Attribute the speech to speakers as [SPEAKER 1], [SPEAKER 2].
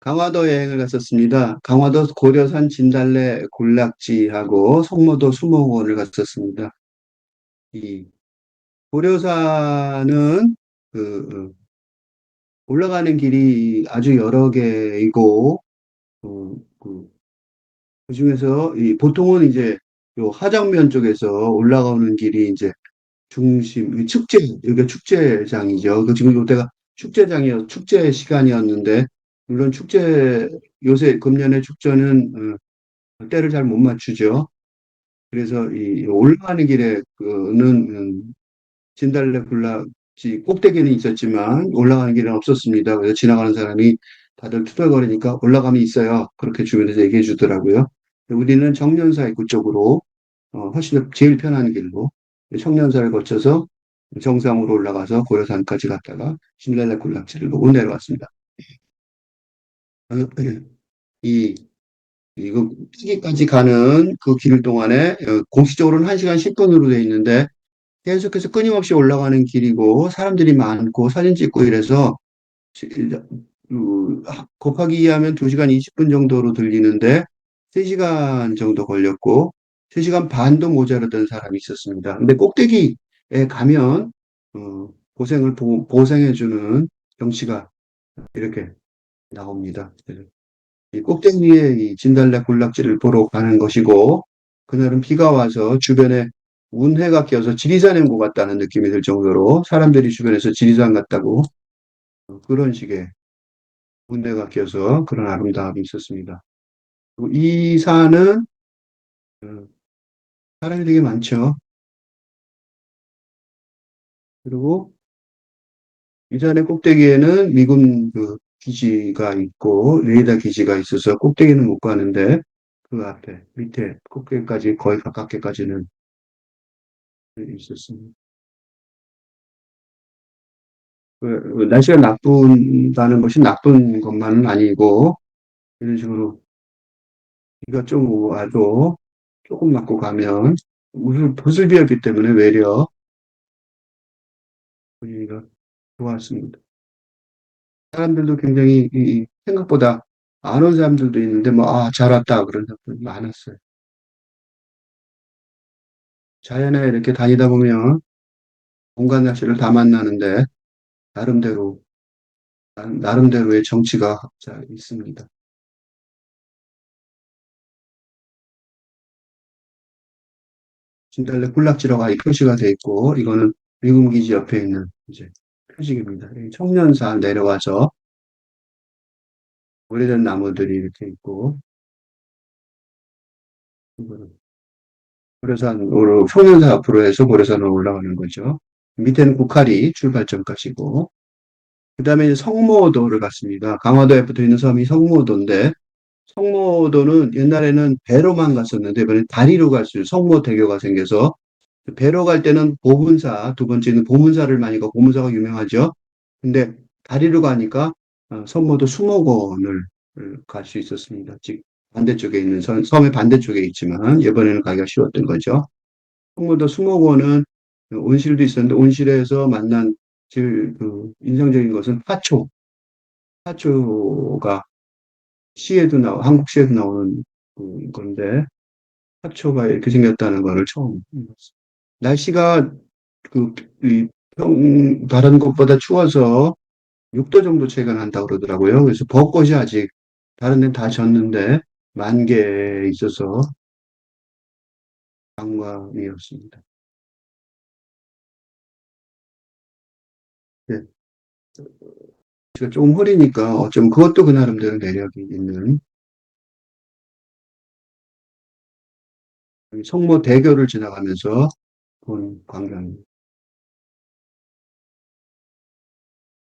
[SPEAKER 1] 강화도 여행을 갔었습니다. 강화도 고려산 진달래 군락지하고 성모도 수목원을 갔었습니다. 이 고려산은 그 어, 올라가는 길이 아주 여러 개이고 어, 그, 그 중에서 이 보통은 이제 요 하정면 쪽에서 올라가는 길이 이제 중심 이 축제 여기가 축제장이죠. 그 지금 요때가 축제장이었 축제 시간이었는데 물론 축제 요새 금년의 축제는 어, 때를 잘 못 맞추죠. 그래서 이 올라가는 길에 그는 음, 진달래 군락지 꼭대기는 있었지만 올라가는 길은 없었습니다. 그래서 지나가는 사람이 다들 투덜거리니까 올라가면 있어요. 그렇게 주변에서 얘기해 주더라고요. 우리는 정년사 입구 쪽으로 어, 훨씬 더 제일 편한 길로 청년사를 거쳐서 정상으로 올라가서 고려산까지 갔다가 진달래 군락지를 보고 내려왔습니다. 어, 이 이거 여기까지 가는 그 길 동안에 어, 공식적으로는 1시간 10분으로 돼 있는데 계속해서 끊임없이 올라가는 길이고 사람들이 많고 사진 찍고 이래서 시- 그, 곱하기 2하면 2시간 20분 정도로 들리는데 3시간 정도 걸렸고 3시간 반도 모자르던 사람이 있었습니다. 근데 꼭대기에 가면 어, 고생을 보, 보상해주는 경치가 이렇게 나옵니다. 이 꼭대기에 이 진달래 군락지를 보러 가는 것이고 그날은 비가 와서 주변에 운해가 지리산에 온것 같다는 느낌이 들 정도로 사람들이 주변에서 지리산 같다고 그런 식의 운해가 껴서 그런 아름다움이 있었습니다. 이 산은 어, 사람이 되게 많죠. 그리고 이 산의 꼭대기에는 미군 그 기지가 있고 레이더 기지가 있어서 꼭대기는 못 가는데 그 앞에 밑에 꼭대기까지 거의 가깝게까지는 있었습니다. 그, 그 날씨가 나쁜다는 것이 나쁜 것만은 아니고 이런 식으로 비가 좀 와도 조금 맞고 가면 무슨 보슬비였기 때문에 외려 분위기가 좋았습니다. 사람들도 굉장히 이- 이 생각보다 안 온 사람들도 있는데 뭐 아 잘 왔다 그런 사람들 많았어요. 자연에 이렇게 다니다 보면 온갖 날씨를 다 만나는데 나름대로 나- 나름대로의 정치가 자 있습니다. 진달래 군락지로가 이 표시가 돼 있고 이거는 미군 기지 옆에 있는 이제 표식입니다. 이 청년산 내려와서 오래된 나무들이 이렇게 있고 고려산으로 청년산 앞으로 해서 고려산으로 올라가는 거죠. 밑에는 국화리 출발점까지고 그 다음에 성모도를 갔습니다. 강화도에 붙어 있는 섬이 성모도인데 성모도는 옛날에는 배로만 갔었는데 이번엔 다리로 갈 수 있는 성모 대교가 생겨서 배로 갈 때는 보문사, 두 번째는 보문사를 많이 가고 보문사가 유명하죠. 근데 다리로 가니까 어, 성모도 수목원을 갈 수 있었습니다. 즉 반대쪽에 있는 섬, 섬의 반대쪽에 있지만 이번에는 가기가 쉬웠던 거죠. 성모도 수목원은 온실도 있었는데 온실에서 만난 제일 그 인상적인 것은 화초. 화초가 시에도 나오, 한국 시에도 나오는 그 건데 화초가 이렇게 생겼다는 거를 처음 봤어요. 날씨가 그, 이 평, 다른 곳보다 추워서 6도 정도 차이가 난다고 그러더라고요. 그래서 벚꽃이 아직 다른 데는 다 졌는데 만개에 있어서 관광이었습니다. 네. 제가 조금 흐리니까 어쩜 그것도 그 나름대로 매력이 있는 성모 대교를 지나가면서 본 광경입니다.